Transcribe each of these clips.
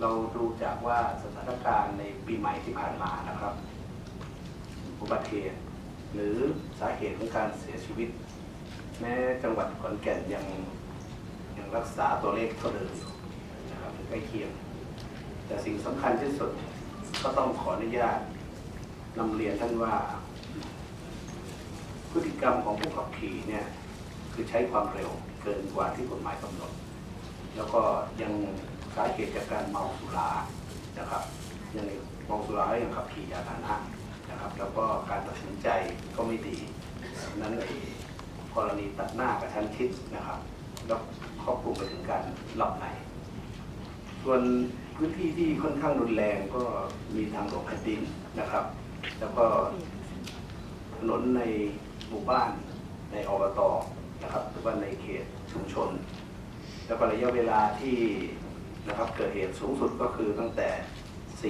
เราดูจากว่าสถานการณ์ในปีใหม่ที่ผ่านมานะครับ อุบัติเหตุหรือสาเหตุของการเสียชีวิต แม้จังหวัดขอนแก่นยังยังรักษาตัวเลขเท่าเดิมนะครับใกล้เคียง แต่สิ่งสำคัญที่สุดก็ต้องขออนุญาตนำเรียนท่านว่า พฤติกรรมของผู้ขับขี่เนี่ยคือใช้ความเร็วเกินกว่าที่กฎหมายกำหนด แล้วก็ยังาเหตุจากการเมาสุรานะครับยังเมาสุราแล้วยังขับขี่ยานพาหนะนะครับ แล้วก็การตัดสินใจก็ไม่ดีนั้นไอ้กรณีตัดหน้ากระชั้นชิดนะครับ แล้วครอบคลุมไปถึงการหลับในส่วนพื้นที่ที่ค่อนข้างรุนแรงก็มีทางหลวงแผ่นดินนะครับ แล้วก็ถนนในหมู่บ้านในอบตนะครับหรือว่าในเขตชุมชน แล้วก็ระยะเวลาที่ นะครับเกิดเหตุสูงสุดก็คือตั้งแต่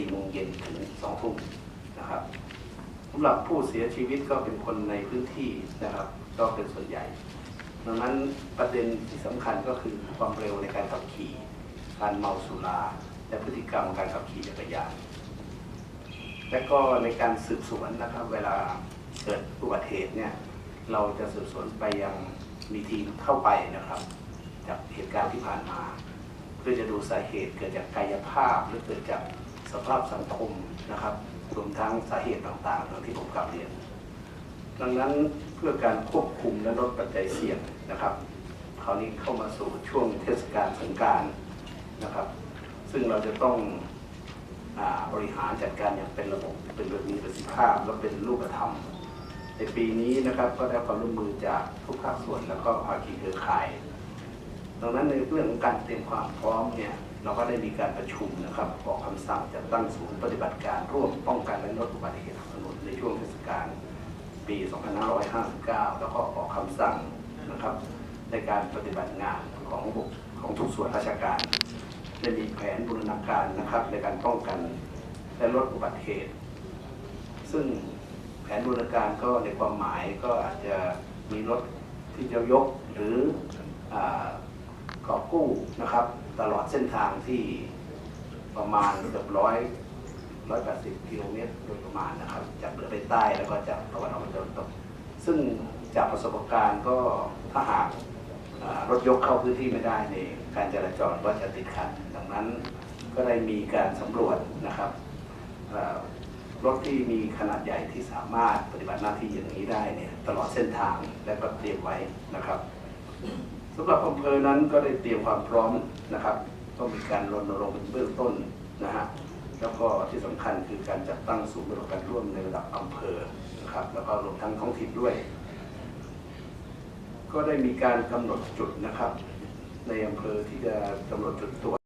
4 โมงเย็นถึง 2 ทุ่มนะครับสำหรับผู้เสียชีวิตก็เป็นคนในพื้นที่นะครับ ก็เป็นส่วนใหญ่ ดังนั้นประเด็นที่สำคัญก็คือความเร็วในการขับขี่ การเมาสุรา และพฤติกรรมการขับขี่จักรยาน และก็ในการสืบสวนนะครับ เวลาเกิดอุบัติเหตุเนี่ยเราจะสืบสวนไปยังมีทีมเข้าไปนะครับ จากเหตุการณ์ที่ผ่านมา เพื่อจะดูสาเหตุเกิดจากกายภาพหรือเกิดจากสภาพสังคมนะครับรวมทั้งสาเหตุต่างๆตางที่ผมกลับเรียน ดังนั้นเพื่อการควบคุมและลดปัจจัยเสี่ยงนะครับ คราวนี้เข้ามาสู่ช่วงเทศกาลสงการนะครับ ซึ่งเราจะต้องอบริหารจัดการอย่างเป็นระบบเป็นแบบมีประสิทธิภาพและเป็นรูปธรรม ในปีนี้นะครับก็ได้ความร่วมมือจากทุกภาคส่วน แล้วก็ภาคีเครือข่าย ดังนั้นในเรื่องของการเตรียมความพร้อมเนี่ยเราก็ได้มีการประชุมนะครับออกคำสั่งจัดตั้งศูนย์ปฏิบัติการร่วมป้องกันและลดอุบัติเหตุทางถนนในช่วงเทศกาลปี 2559 แล้วก็ออกคำสั่งนะครับในการปฏิบัติงานของบุคของทุกส่วนราชการได้มีแผนบูรณาการนะครับในการป้องกันและลดอุบัติเหตุ ซึ่งแผนบูรณาการก็ในความหมายก็อาจจะมีรถที่จะยกหรือ นะครับ ตลอดเส้นทางที่ประมาณเกือบร้อยร้อยแปดสิบกิโลเมตรโดยประมาณนะครับ จากเหนือไปใต้แล้วก็จากตะวันออกไปตะวันตก ซึ่งจากประสบการณ์ก็ถ้าหากรถยกเข้าพื้นที่ไม่ได้ในการจราจรก็จะติดขัด ดังนั้นก็ได้มีการสำรวจนะครับรถที่มีขนาดใหญ่ที่สามารถปฏิบัติหน้าที่อย่างนี้ได้เนี่ยตลอดเส้นทางและก็เตรียมไว้นะครับ สำหรับอำเภอนั้นก็ได้เตรียมความพร้อมนะครับต้องมีการรณรงค์เป็นเบื้องต้นนะฮะแล้วก็ที่สำคัญคือการจัดตั้งศูนย์บริการร่วมในระดับอำเภอนะครับ แล้วก็รวมทั้งท้องถิ่นด้วย ก็ได้มีการกำหนดจุดนะครับ ในอำเภอที่จะกำหนดจุดตรวจ